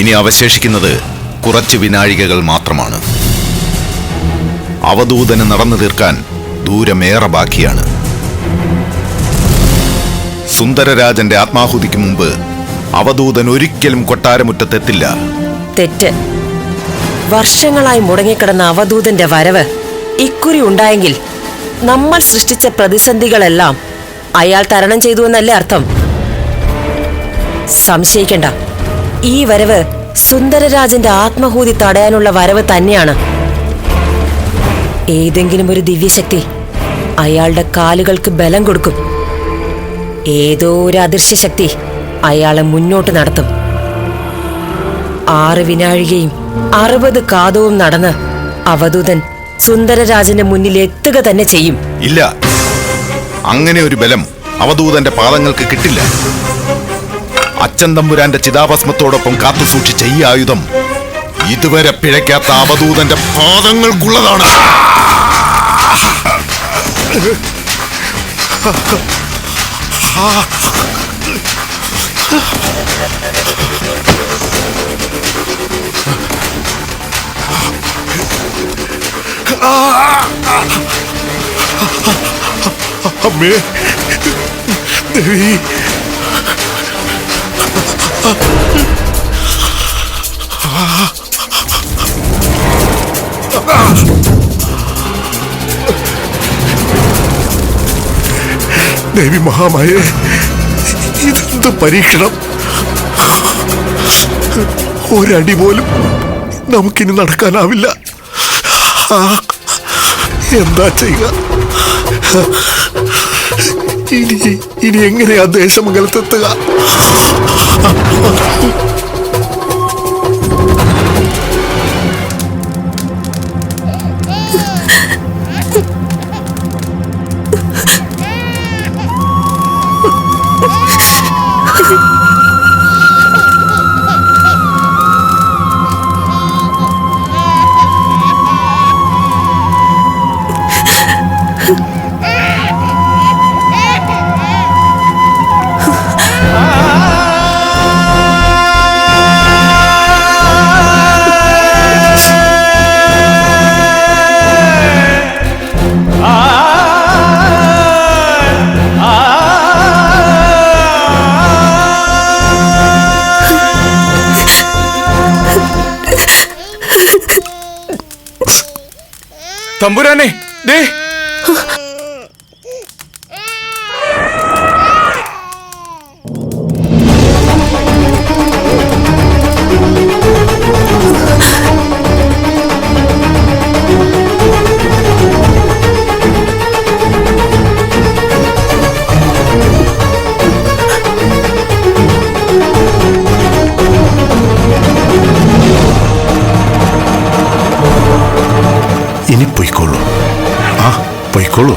ഇനി അവശേഷിക്കുന്നത് കുറച്ച് വിനാഴികകൾ മാത്രമാണ്. അവധൂതന് നടന്നു തീർക്കാൻ ദൂരമേറെ ബാക്കിയാണ്. സുന്ദരരാജന്റെ ആത്മാഹുതിക്ക് മുമ്പ് അവധൂതൻ ഒരിക്കലും കൊട്ടാരമുറ്റത്തെത്തില്ല തെറ്റ്. വർഷങ്ങളായി മുടങ്ങിക്കിടന്ന അവധൂതന്റെ വരവ് ഇക്കുറി ഉണ്ടായെങ്കിൽ നമ്മൾ സൃഷ്ടിച്ച പ്രതിസന്ധികളെല്ലാം അയാൾ തരണം ചെയ്തു എന്നല്ലേ അർത്ഥം? സംശയിക്കണ്ട. ഈ വരവ് സുന്ദരരാജന്റെ ആത്മഹൂതി തടയാനുള്ള വരവ് തന്നെയാണ്. ഏതെങ്കിലും ഒരു ദിവ്യശക്തി അയാളുടെ കാലുകൾക്ക് ബലം കൊടുക്കും. ഏതോ ഒരു അദൃശ്യ ശക്തി അയാളെ മുന്നോട്ട് നടത്തും. ആറ് വിനാഴികയും അറുപത് കാതവും നടന്ന് അവധൂതൻ സുന്ദരരാജന്റെ മുന്നിൽ എത്തുക തന്നെ ചെയ്യും. ഇല്ല. അങ്ങനെ ഒരു ബലം അവധൂതന്റെ പാദങ്ങൾക്ക് കിട്ടില്ല. അച്ഛൻ തമ്പുരാന്റെ ചിതാഭസ്മത്തോടൊപ്പം കാത്തു സൂക്ഷിച്ച ഈ ആയുധം ഇതുവരെ പിഴയ്ക്കാത്ത അവധൂതന്റെ പാദങ്ങൾക്കുള്ളതാണ്. അമ്മേ ദേവി ദേവി മഹാമായെ ഇതെന്ത് പരീക്ഷണം? ഒരടി പോലും നമുക്കിനി നടക്കാനാവില്ല. എന്താ ചെയ്യുക? ഇനി ഇനി എങ്ങനെയാ ദേശമംഗലത്തെത്തുക? Ah, ah, ah. തമ്പുരാനെ ദേ. 格鲁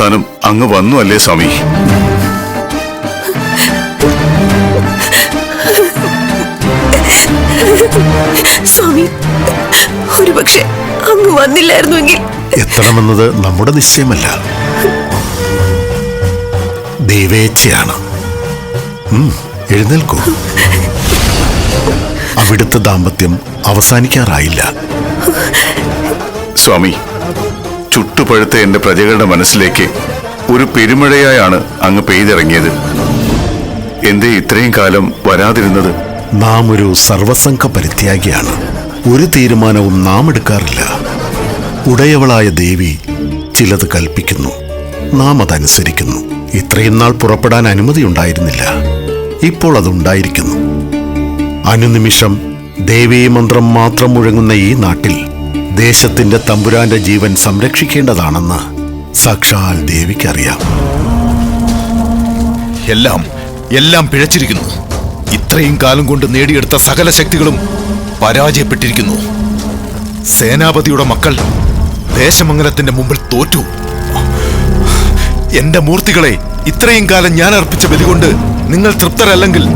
അവസാനം അങ്ങ് വന്നു അല്ലേ സ്വാമി? സ്വാമി ഒരുപക്ഷെ അങ്ങ് വന്നില്ലായിരുന്നുവെങ്കിൽ. എത്തണമെന്നത് നമ്മുടെ നിശ്ചയമല്ല. ദൈവേച്ഛയാണ് എഴുന്നേൽക്കൂ. അവിടുത്തെ ദാമ്പത്യം അവസാനിക്കാറായില്ല. സ്വാമി ചുട്ടുപഴുത്ത എന്റെ പ്രജകളുടെ മനസ്സിലേക്ക് ഒരു പെരുമഴയായാണ് അങ്ങ് പെയ്തിറങ്ങിയത്. എന്തേ ഇത്രയും കാലം വരാതിരുന്നത്? നാം ഒരു സർവസംഘ പരിത്യാഗിയാണ്. ഒരു തീരുമാനവും നാം എടുക്കാറില്ല. ഉടയവളായ ദേവി ചിലത് കൽപ്പിക്കുന്നു. നാം അതനുസരിക്കുന്നു. ഇത്രയും നാൾ പുറപ്പെടാൻ അനുമതി ഉണ്ടായിരുന്നില്ല. ഇപ്പോൾ അതുണ്ടായിരിക്കുന്നു. അനുനിമിഷം ദേവീ മന്ത്രം മാത്രം മുഴങ്ങുന്ന ഈ നാട്ടിൽ ദേശത്തിന്റെ തമ്പുരാന്റെ ജീവൻ സംരക്ഷിക്കേണ്ടതാണെന്ന് സാക്ഷാൽ ദേവിക്കറിയാം. എല്ലാം എല്ലാം പിഴച്ചിരിക്കുന്നു. ഇത്രയും കാലം കൊണ്ട് നേടിയെടുത്ത സകല ശക്തികളും പരാജയപ്പെട്ടിരിക്കുന്നു. സേനാപതിയുടെ മക്കൾ ദേശമംഗലത്തിന്റെ മുമ്പിൽ തോറ്റു. എന്റെ മൂർത്തികളെ ഇത്രയും കാലം ഞാൻ അർപ്പിച്ച ബലികൊണ്ട് നിങ്ങൾ തൃപ്തരല്ലെങ്കിൽ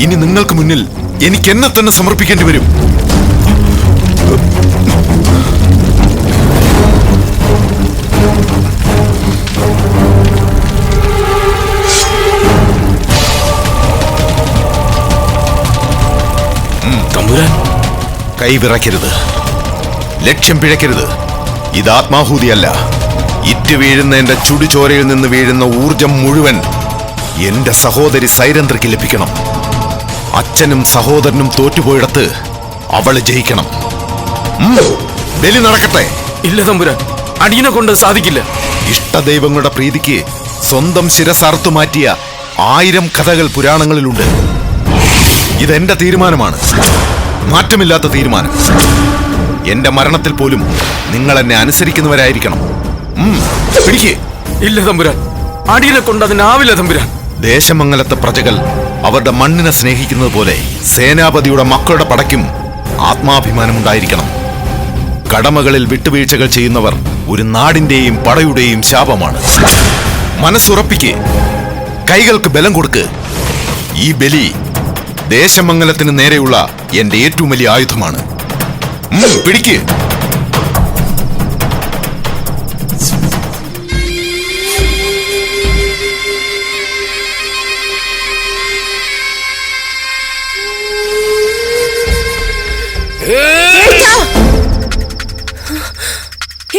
ഇനി നിങ്ങൾക്ക് മുന്നിൽ എനിക്ക് എന്നെ തന്നെ സമർപ്പിക്കേണ്ടി വരും. കൈവിറയ്ക്കരുത്. ലക്ഷ്യം പിഴയ്ക്കരുത്. ഇത് ആത്മാഹൂതിയല്ല. ഇറ്റ് വീഴുന്ന എന്റെ ചുടുചോരയിൽ നിന്ന് വീഴുന്ന ഊർജം മുഴുവൻ എന്റെ സഹോദരി സൈരന്ധ്രയ്ക്ക് ലഭിക്കണം. അച്ഛനും സഹോദരനും തോറ്റുപോയിടത്ത് അവൾ ജയിക്കണം. ബലി നടക്കട്ടെ. ഇല്ല തമ്പുരാൻ അടിയനെ കൊണ്ട് സാധിക്കില്ല. ഇഷ്ടദൈവങ്ങളുടെ പ്രീതിക്ക് സ്വന്തം ശിരസാർത്തു മാറ്റിയ ആയിരം കഥകൾ പുരാണങ്ങളിലുണ്ട്. ഇതെന്റെ തീരുമാനമാണ്. മാറ്റമില്ലാത്ത തീരുമാനം. എന്റെ മരണത്തിൽ പോലും നിങ്ങൾ എന്നെ അനുസരിക്കുന്നവരായിരിക്കണം പിടിക്കേ. ഇല്ല തമ്പുരാൻ. അടിയിലെ കൊണ്ട് അതിനാവില്ല തമ്പുരാൻ. ദേശമംഗലത്തെ പ്രജകൾ അവരുടെ മണ്ണിനെ സ്നേഹിക്കുന്നത് പോലെ സേനാപതിയുടെ മക്കളുടെ പടയ്ക്കും ആത്മാഭിമാനമുണ്ടായിരിക്കണം. കടമകളിൽ വിട്ടുവീഴ്ചകൾ ചെയ്യുന്നവർ ഒരു നാടിന്റെയും പടയുടെയും ശാപമാണ്. മനസ്സുറപ്പിക്ക്. കൈകൾക്ക് ബലം കൊടുക്ക്. ഈ ബലി ദേശമംഗലത്തിന് നേരെയുള്ള എന്റെ ഏറ്റവും വലിയ ആയുധമാണ്. പിടിക്ക്.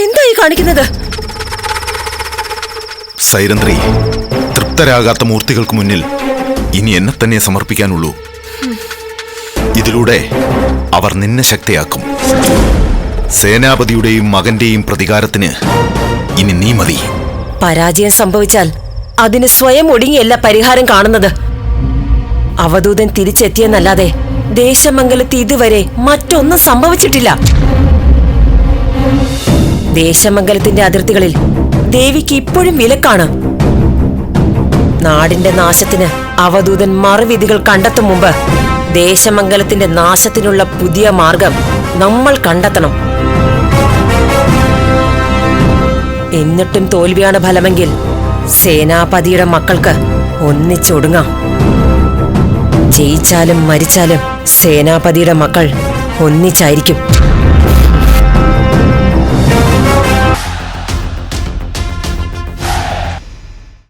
എന്താ ഈ കാണിക്കുന്നത്? സൈരന്ത്രി തൃപ്തരാകാത്ത മൂർത്തികൾക്ക് മുന്നിൽ ഇനി എന്നെ തന്നെ സമർപ്പിക്കാനുള്ളൂ. ഇതിലൂടെ അവർ നിന്നെ ശക്തിയാക്കും. സേനാപതിയുടെയും മകന്റെയും പ്രതികാരത്തിന് ഇനി നീ മതി. പരാജയം സംഭവിച്ചാൽ അതിന് സ്വയം ഒടുങ്ങിയല്ല പരിഹാരം കാണുന്നത്. അവധൂതൻ തിരിച്ചെത്തിയെന്നല്ലാതെ ദേശമംഗലത്ത് ഇതുവരെ മറ്റൊന്നും സംഭവിച്ചിട്ടില്ല. ദേശമംഗലത്തിന്റെ അതിർത്തികളിൽ ദേവിക്ക് ഇപ്പോഴും വിലക്കാണ്. നാടിന്റെ നാശത്തിന് അവധൂതൻ മറുവിധികൾ കണ്ടെത്തും മുമ്പ് ദേശമംഗലത്തിന്റെ നാശത്തിനുള്ള പുതിയ മാർഗം നമ്മൾ കണ്ടെത്തണം. എന്നിട്ടും തോൽവിയാണ് ഫലമെങ്കിൽ സേനാപതിയുടെ മക്കൾക്ക് ഒന്നിച്ചൊടുങ്ങാം. ജയിച്ചാലും മരിച്ചാലും സേനാപതിയുടെ മക്കൾ ഒന്നിച്ചായിരിക്കും.